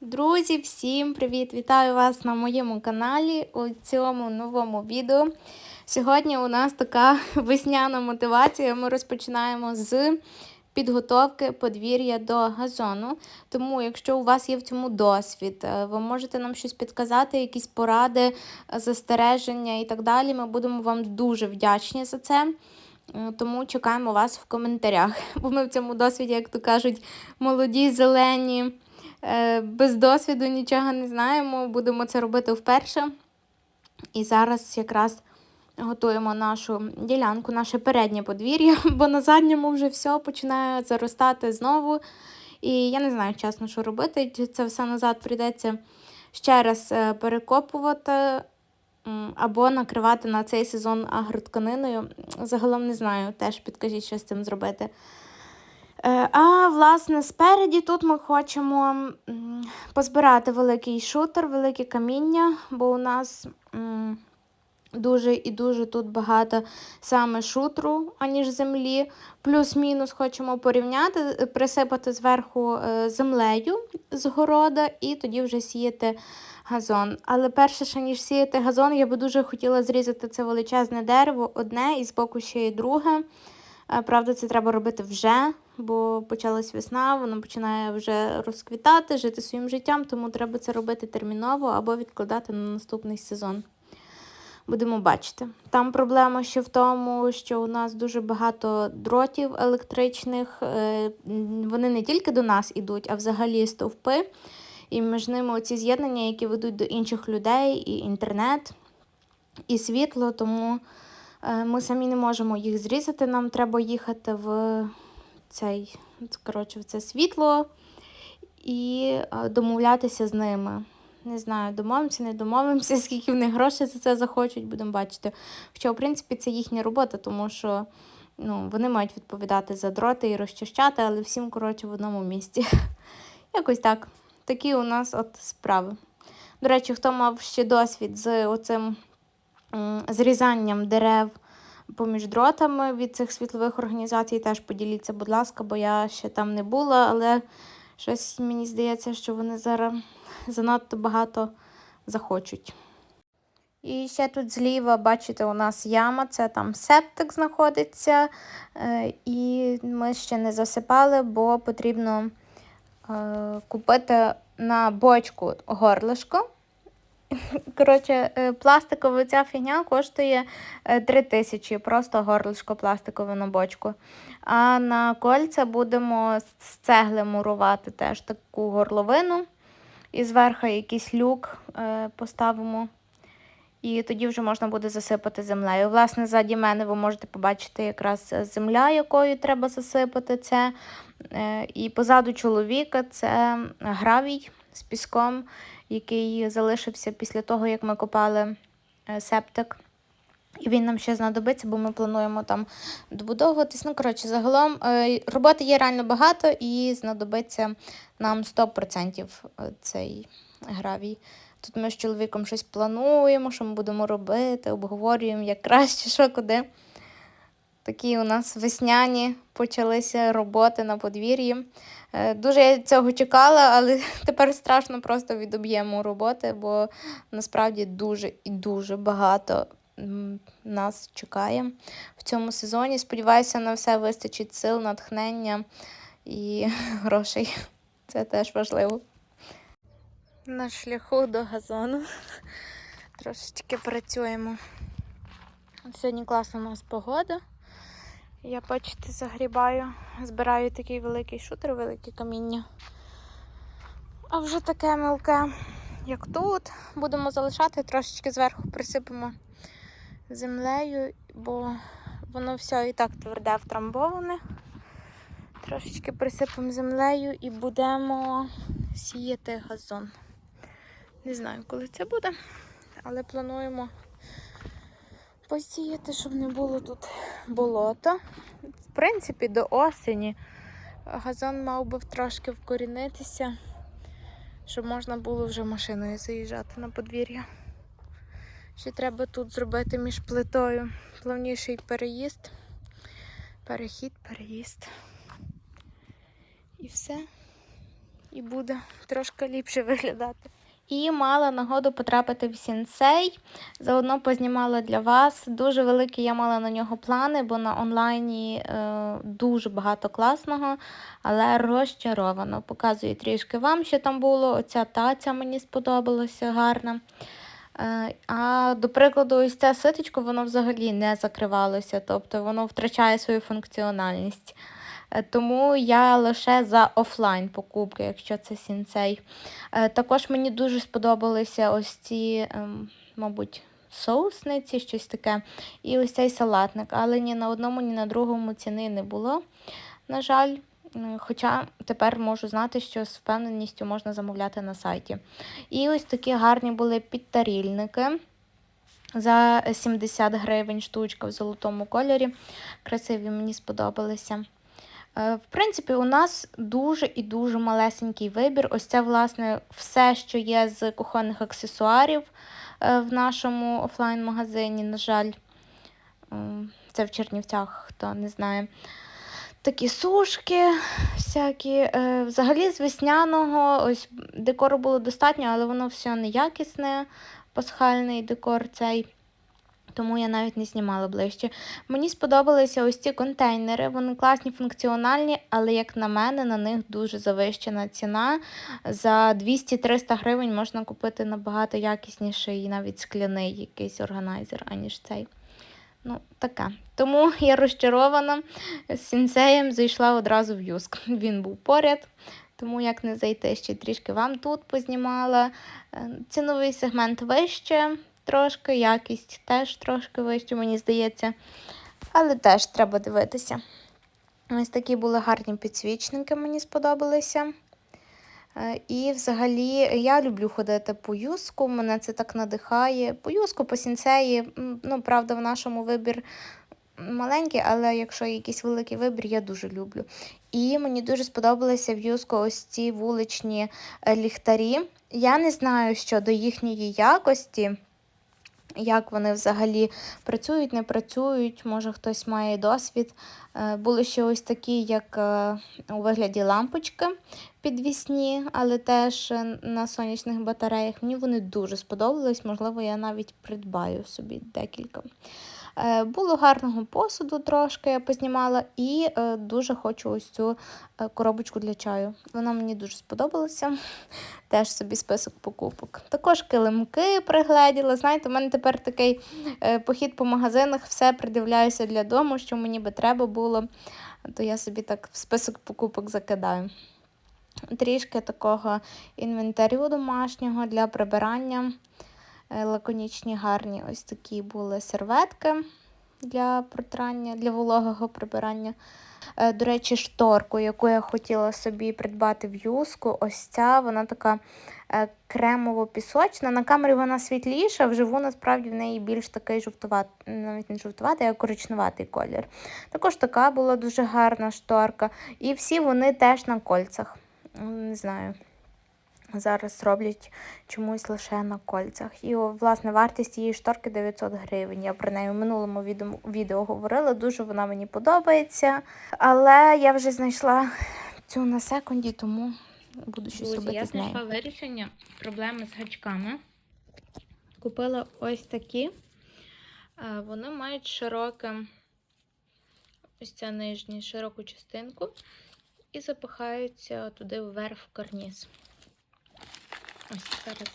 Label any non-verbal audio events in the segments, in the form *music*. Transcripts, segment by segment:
Друзі, всім привіт! Вітаю вас на моєму каналі у цьому новому відео. Сьогодні у нас така *laughs* весняна мотивація. Ми розпочинаємо з підготовки подвір'я до газону. Тому, якщо у вас є в цьому досвід, е, ви можете нам щось підказати, якісь поради, застереження і так далі. Ми будемо вам дуже вдячні за це. Е, Тому чекаємо вас в коментарях. *laughs* Бо ми в цьому досвіді, як то кажуть, молоді, зелені, без досвіду нічого не знаємо. Будемо це робити вперше. І зараз якраз готуємо нашу ділянку, наше переднє подвір'я, *laughs* бо на задньому вже все починає заростати знову. І я не знаю, чесно, що робити. Це все назад прийдеться ще раз е, перекопувати або накривати на цей сезон агротканиною. Загалом не знаю, теж підкажіть, що з цим зробити. Е, А власне, спереді тут ми хочемо позбирати великий шутер, велике каміння, бо у нас дуже і дуже тут багато саме шутру, аніж землі. Плюс-мінус хочемо порівняти, е, присипати зверху е, землею з города і тоді вже сіяти газон. Але перше, ще ніж сіяти газон, я би дуже хотіла зрізати це величезне дерево, одне і збоку ще й друге. Правда, це треба робити вже, бо почалась весна, воно починає вже розквітати, жити своїм життям, тому треба це робити терміново або відкладати на наступний сезон. Будемо бачити. Там проблема ще в тому, що у нас дуже багато дротів електричних. е, Вони не тільки до нас ідуть, а взагалі стовпи. І між ними оці з'єднання, які ведуть до інших людей, і інтернет, і світло, тому е, ми самі не можемо їх зрізати. Нам треба їхати в цей, коротше, в це світло і е, домовлятися з ними. Не знаю, домовимося, не домовимося, *laughs* скільки в них грошей за це захочуть, будемо бачити. Хоча, в принципі, це їхня робота, тому що ну, вони мають відповідати за дроти і розчищати, але всім, коротше, в одному місці. *laughs* Якось так. Такі у нас от справи. До речі, хто мав ще досвід з оцим зрізанням дерев поміж дротами від цих світлових організацій, теж поділіться, будь ласка, бо я ще там не була, але щось мені здається, що вони зараз занадто багато захочуть. І ще тут зліва, бачите, у нас яма, це там септик знаходиться. Е, І ми ще не засипали, бо потрібно е, купити на бочку горлишко. Коротше, е, пластикова ця фігня коштує 3 тисячі, просто горлишко пластикове на бочку. А на кольця будемо з цегли мурувати теж таку горловину. І зверху якийсь люк е, поставимо. І тоді вже можна буде засипати землею. Власне, ззаді мене ви можете побачити якраз земля, якою треба засипати це. Е, І позаду чоловіка це гравій з піском, який залишився після того, як ми копали е, септик. І він нам ще знадобиться, бо ми плануємо там добудовуватись. Ну, коротше, загалом е, роботи є реально багато і знадобиться нам 100% цей гравій. Тут ми з чоловіком щось плануємо, що ми будемо робити, обговорюємо, як краще, що куди. Такі у нас весняні почалися роботи на подвір'ї. Е, Дуже я цього чекала, але *laughs* тепер страшно просто від об'єму роботи, бо насправді дуже і дуже багато нас чекає в цьому сезоні. Сподіваюся, на все вистачить сил, натхнення і *laughs* грошей. Це теж важливо. На шляху до газону. *laughs* Трошечки працюємо. Сьогодні класна у нас погода. Я, бачите, загрібаю, збираю такий великий шутер, велике каміння. А вже таке мілке, як тут. Будемо залишати, трошечки зверху присипемо землею, бо воно все і так тверде втрамбоване. Трошечки присипемо землею і будемо сіяти газон. Не знаю, коли це буде, але плануємо посіяти, щоб не було тут болота. В принципі, до осені газон мав би трошки вкорінитися, щоб можна було вже машиною заїжджати на подвір'я. Ще треба тут зробити між плитою плавніший переїзд. Перехід, переїзд. І все. і буде трошки ліпше *laughs* виглядати. І мала нагоду потрапити в сінсей. Заодно познімала для вас. Дуже великі я мала на нього плани, бо на онлайні е, дуже багато класного, але розчаровано. Показую трішки вам, що там було. Оця таця мені сподобалася гарна. Е, А до прикладу, ось це ситочко, воно взагалі не закривалося, тобто воно втрачає свою функціональність. Е, Тому я лише за офлайн покупки, якщо це сінцей. Е, Також мені дуже сподобалися ось ці, ем, мабуть, соусниці, щось таке. І ось цей салатник. Але ні на одному, ні на другому ціни не було. На жаль, хоча тепер можу знати, що з впевненістю можна замовляти на сайті. І ось такі гарні були підтарільники. За 70 гривень штучка в золотому кольорі. Красиві мені сподобалися. Е, В принципі, у нас дуже і дуже малесенький вибір. Ось це, власне, все, що є з кухонних аксесуарів е, в нашому офлайн-магазині, на жаль. Ем, Це в Чернівцях, хто не знає. Такі сушки всякі. Е, Взагалі з весняного ось декору було достатньо, але воно все неякісне, пасхальний декор цей. Тому я навіть не знімала ближче. Мені сподобалися ось ці контейнери. Вони класні, функціональні, але, як на мене, на них дуже завищена ціна. За 200-300 гривень можна купити набагато якісніший навіть скляний якийсь органайзер, аніж цей. Ну, таке. Тому я розчарована. З сінсеєм зайшла одразу в юск. *laughs* Він був поряд. Тому як не зайти, ще трішки вам тут познімала. Е, Ціновий сегмент вище трошки, якість теж трошки вище, мені здається. Але теж треба дивитися. Ось такі були гарні підсвічники, мені сподобалися. Е, І взагалі я люблю ходити по юску, мене це так надихає. По юску, по сінцеї, ну, правда, в нашому вибір маленький, але якщо є якийсь великий вибір, я дуже люблю. І мені дуже сподобалися в юску ось ці вуличні е, ліхтарі. Я не знаю щодо їхньої якості. Як вони взагалі працюють, не працюють, може хтось має досвід. Е, Були ще ось такі, як е, у вигляді лампочки підвісні, але теж е, на сонячних батареях. Мені вони дуже сподобались, можливо, я навіть придбаю собі декілька. Е, Було гарного посуду трошки, я познімала, і е, дуже хочу ось цю е, коробочку для чаю. Вона мені дуже сподобалася. *laughs* Теж собі список покупок. Також килимки пригледіла. Знаєте, у мене тепер такий похід по магазинах, все придивляюся для дому, що мені би треба було. То я собі так в список покупок закидаю. Трішки такого інвентарю домашнього для прибирання. Е, Лаконічні гарні ось такі були серветки для протирання, для вологого прибирання. Е, До речі, шторку, яку я хотіла собі придбати в юску, ось ця, вона така е, кремово-пісочна. На камері вона світліша, вживу насправді в неї більш такий жовтуватий, навіть не жовтуватий, а коричневатий колір. Також така була дуже гарна шторка. І всі вони теж на кольцях. Не знаю. Зараз роблять чомусь лише на кольцях. І, власне, вартість цієї шторки 900 гривень. Я про неї в минулому відео, відео говорила, дуже вона мені подобається. Але я вже знайшла цю на секунді, тому буду щось Друзі, робити я з нею. знайшла вирішення проблеми з гачками. Купила ось такі. Е, Вони мають широке, ось ця нижня широку частинку, і запихаються туди вверх в карніз. Ось зараз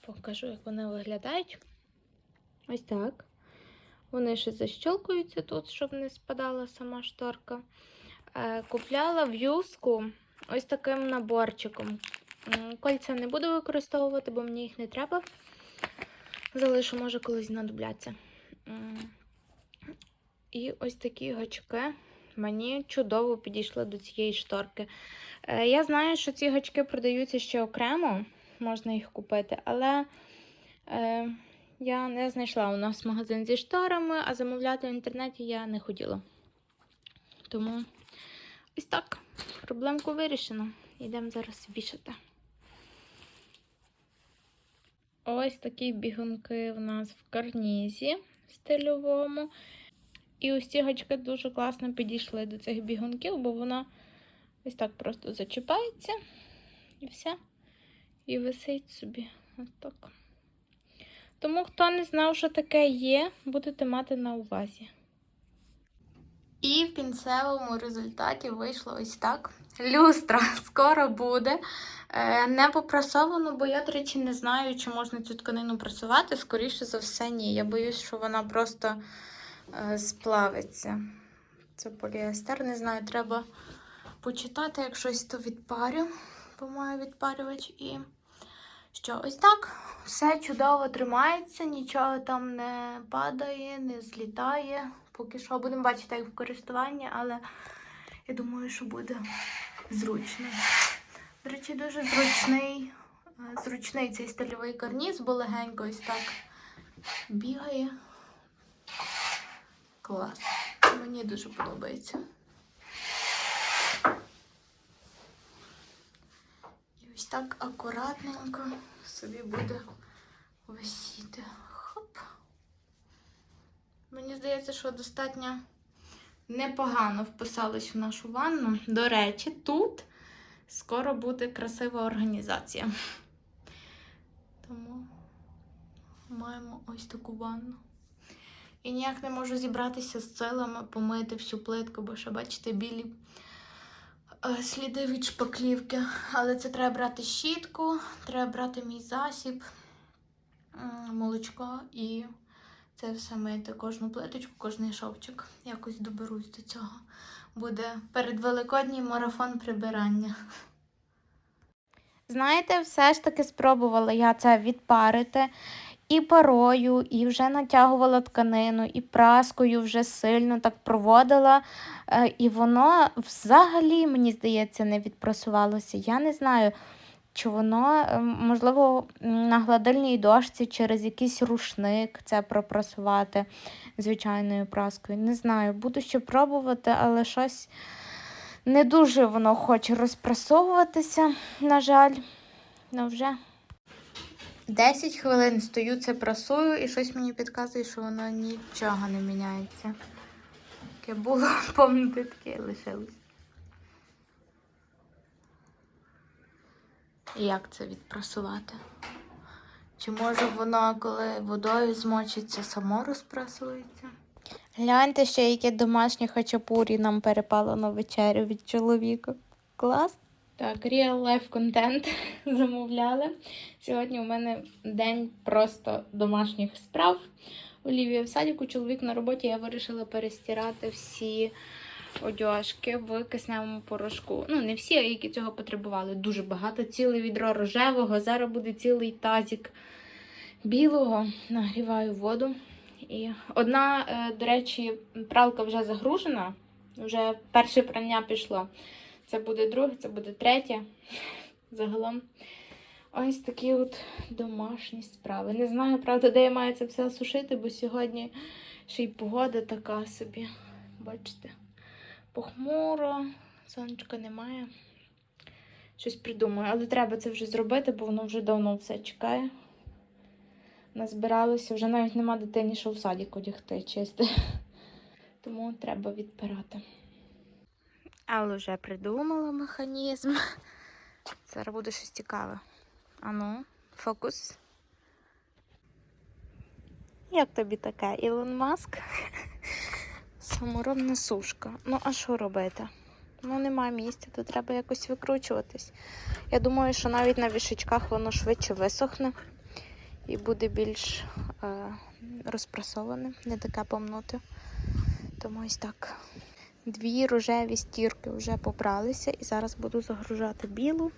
покажу, як вони виглядають. Ось так. Вони ще защелкуються тут, щоб не спадала сама шторка. Е, Купляла в юску ось таким наборчиком. Кольця не буду використовувати, бо мені їх не треба. Залишу, може, колись знадобляться. І ось такі гачки мені чудово підійшли до цієї шторки. Е, Я знаю, що ці гачки продаються ще окремо, можна їх купити, але е, я не знайшла у нас магазин зі шторами, а замовляти в інтернеті я не хотіла. Тому ось так. Проблемку вирішено. Йдемо зараз вішати. Ось такі бігунки в нас в карнізі стильовому. І ось ці гачки дуже класно підійшли до цих бігунків, бо вона ось так просто зачіпається І все. І висить собі. Отак. Тому, хто не знав, що таке є, будете мати на увазі. І в кінцевому результаті вийшло ось так. Люстра *laughs* скоро буде. Е, Не попрасовано, бо я, до речі, не знаю, чи можна цю тканину прасувати. Скоріше за все, ні. Я боюсь, що вона просто сплавиться. Це поліестер. Не знаю, треба почитати, як щось то відпарю, бо маю відпарювач. І що, ось так. Все чудово тримається, нічого там не падає, не злітає. Поки що будемо бачити, як в користуванні, але я думаю, що буде зручно. До речі, дуже зручний, е, зручний цей стильовий карніз, бо легенько ось так бігає. Клас. Мені дуже подобається. І ось так акуратненько собі буде висіти. Хоп. Мені здається, що достатньо непогано вписалось в нашу ванну. До речі, тут скоро буде красива організація. Тому маємо ось таку ванну. І ніяк не можу зібратися з силами, помити всю плитку, бо ще, бачите, білі е, сліди від шпаклівки. Але це треба брати щітку, треба брати мій засіб, молочко і це все мити. Кожну плиточку, кожний шовчик. Якось доберусь до цього. Буде передвеликодній марафон прибирання. Знаєте, все ж таки спробувала я це відпарити і парою, і вже натягувала тканину, і праскою вже сильно так проводила. Е, І воно взагалі, мені здається, не відпрасувалося. Я не знаю, чи воно, е, можливо, на гладильній дошці через якийсь рушник це пропрасувати звичайною праскою. Не знаю, буду ще пробувати, але щось не дуже воно хоче розпрасовуватися, на жаль. Ну вже. 10 хвилин стою це прасую, і щось мені підказує, що воно нічого не міняється. Яке було, *laughs* помните, таке лишилось. Як це відпрасувати? Чи може воно, коли водою змочиться, само розпрасується? Гляньте ще, яке домашнє хачапурі нам перепало на вечерю від чоловіка. Клас. Так, real life контент *laughs* замовляли. Сьогодні у мене день просто домашніх справ. Олівія в садіку, чоловік на роботі. Я вирішила перестирати всі одяжки в кисневому порошку. Ну, не всі, а які цього потребували. Дуже багато. Ціле відро рожевого. Зараз буде цілий тазік білого. Нагріваю воду. І одна, е, до речі, пралка вже загружена. Вже перше прання пішло. Це буде друге, це буде третє. Загалом ось такі от домашні справи. Не знаю, правда, де я маю це все сушити, бо сьогодні ще й погода така собі. Бачите, похмуро, сонечка немає. Щось придумаю, але треба це вже зробити, бо воно вже давно все чекає. Назбиралося, вже навіть нема дитині, що в садік одягти чисти. Тому треба відпирати. Але вже придумала механізм. *laughs* Зараз буде щось цікаве. Ану, фокус. Як тобі таке, Ілон Маск? *laughs* Саморобна сушка. Ну, а що робити? Ну, немає місця, то треба якось викручуватись. Я думаю, що навіть на вішечках воно швидше висохне і буде більш е, розпрасоване, не таке помнуте. Тому ось так. Дві рожеві стірки вже побралися, і зараз буду загружати білу.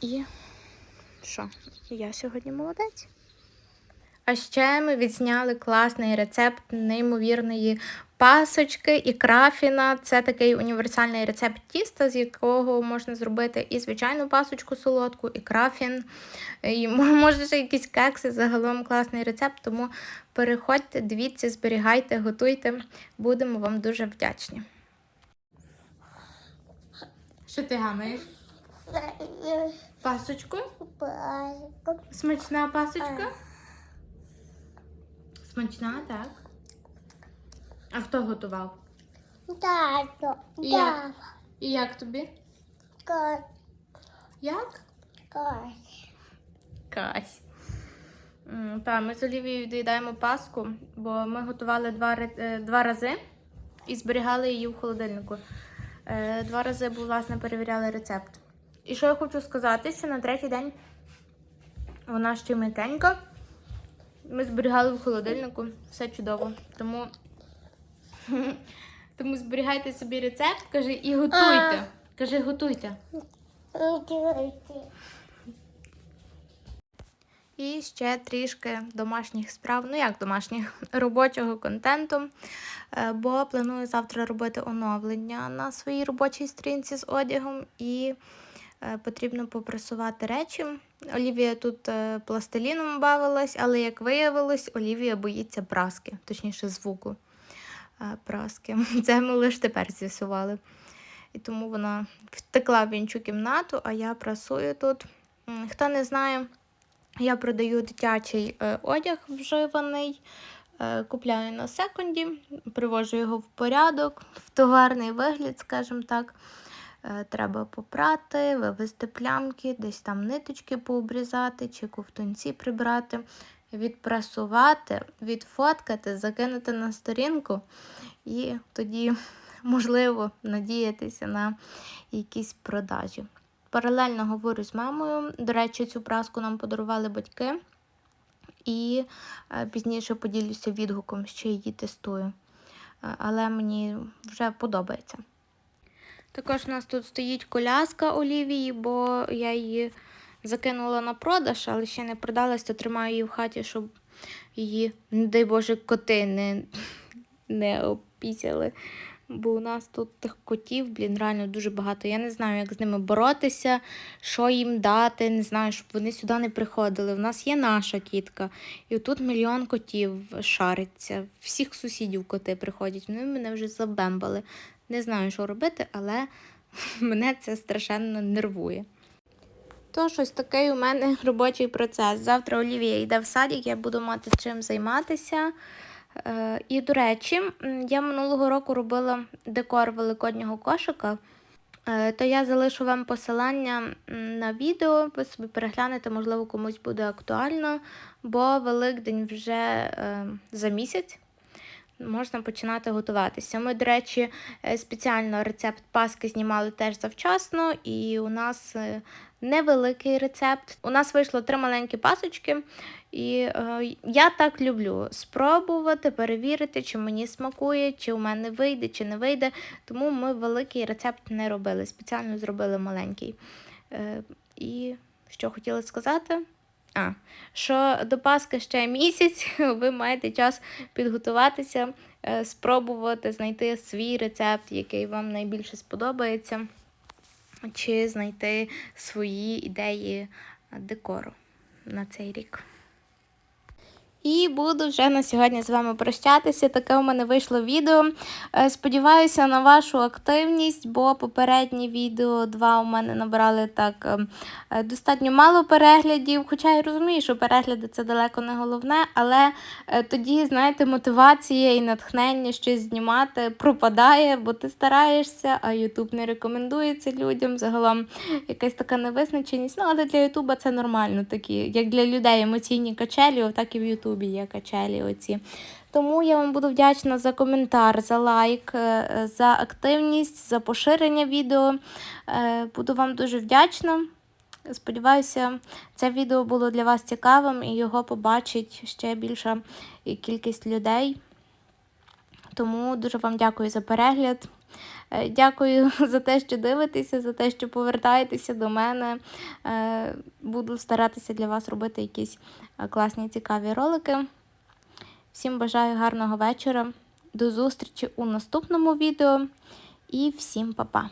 І що? Я сьогодні молодець. А ще ми відзняли класний рецепт неймовірної пасочки і крафіна. Це такий універсальний рецепт тіста, з якого можна зробити і звичайну пасочку солодку, і крафін, і може ще якісь кекси. Загалом класний рецепт. Тому переходьте, дивіться, зберігайте, готуйте. Будемо вам дуже вдячні. Що ти гамаєш? Пасочку? Смачна пасочка? Смачна, так. А хто готував? Тато, І як? І як тобі? ка- Як? Кось. Кась. Так, ми з Олівією доїдаємо паску, бо ми готували два, ри- е, два рази і зберігали її в холодильнику. Е, Два рази, бо, власне, перевіряли рецепт. І що я хочу сказати, що на третій день вона ще м'якенька. Ми зберігали в холодильнику, все чудово. Тому, *laughs* тому зберігайте собі рецепт, каже, і готуйте. Каже, готуйте. І ще трішки домашніх справ, ну як домашніх, *laughs* робочого контенту. Е, Бо планую завтра робити оновлення на своїй робочій сторінці з одягом і е, потрібно попресувати речі. Олівія тут е, пластиліном бавилась, але як виявилось, Олівія боїться праски, точніше звуку праски. *laughs* Це ми лише тепер з'ясували. І тому вона втекла в іншу кімнату, а я прасую тут. Хто не знає, я продаю дитячий е, одяг вживаний, е, купляю на секунді, привожу його в порядок, в товарний вигляд, скажімо так. Е, треба попрати, вивести плямки, десь там ниточки пообрізати чи ковтунці прибрати, відпрасувати, відфоткати, закинути на сторінку і тоді, можливо, надіятися на якісь продажі. Паралельно говорю з мамою. До речі, цю праску нам подарували батьки. І е, пізніше поділюся відгуком, ще її тестую. Е, Але мені вже подобається. Також у нас тут стоїть коляска Олівії, бо я її закинула на продаж, але ще не продалась, то тримаю її в хаті, щоб її, не дай Боже, коти не, не опісяли. Бо у нас тут тих котів, блін, реально дуже багато. Я не знаю, як з ними боротися, що їм дати. Не знаю, щоб вони сюди не приходили. У нас є наша кітка, і тут мільйон котів шариться. Всіх сусідів коти приходять. Вони мене вже забембали. Не знаю, що робити, але *laughs* мене це страшенно нервує. Тож ось такий у мене *laughs* робочий процес. Завтра Олівія йде в садик, я буду мати чим займатися. Е, І, до речі, я минулого року робила декор великоднього кошика. Е, То я залишу вам посилання на відео, ви собі переглянете, можливо, комусь буде актуально, бо Великдень вже е, за місяць. Можна починати готуватися. Ми, до речі, е, спеціально рецепт паски знімали теж завчасно, і у нас е, невеликий рецепт. У нас вийшло три маленькі пасочки, і е, я так люблю спробувати, перевірити, чи мені смакує, чи у мене вийде, чи не вийде. Тому ми великий рецепт не робили. Спеціально зробили маленький. Е, і що хотіла сказати? А, що до Пасхи ще місяць, *laughs* ви маєте час підготуватися, е, спробувати знайти свій рецепт, який вам найбільше сподобається, чи знайти свої ідеї декору на цей рік. І буду вже на сьогодні з вами прощатися. Таке у мене вийшло відео. Е, Сподіваюся на вашу активність, бо попередні відео два у мене набрали так е, е, достатньо мало переглядів. Хоча я розумію, що перегляди це далеко не головне, але е, тоді, знаєте, мотивація і натхнення щось знімати пропадає, бо ти стараєшся, а Ютуб не рекомендується людям. Загалом якась така невизначеність. Ну, але для Ютуба це нормально, такі, як для людей емоційні качелі, так і в Ютубі є качелі оці. Тому я вам буду вдячна за коментар, за лайк, е, за активність, за поширення відео. Е, Буду вам дуже вдячна. Сподіваюся, це відео було для вас цікавим і його побачить ще більша кількість людей. Тому дуже вам дякую за перегляд. Е, Дякую *laughs* за те, що дивитеся, за те, що повертаєтеся до мене. Е, Буду старатися для вас робити якісь е, класні цікаві ролики. Всім бажаю гарного вечора. До зустрічі у наступному відео і всім па-па!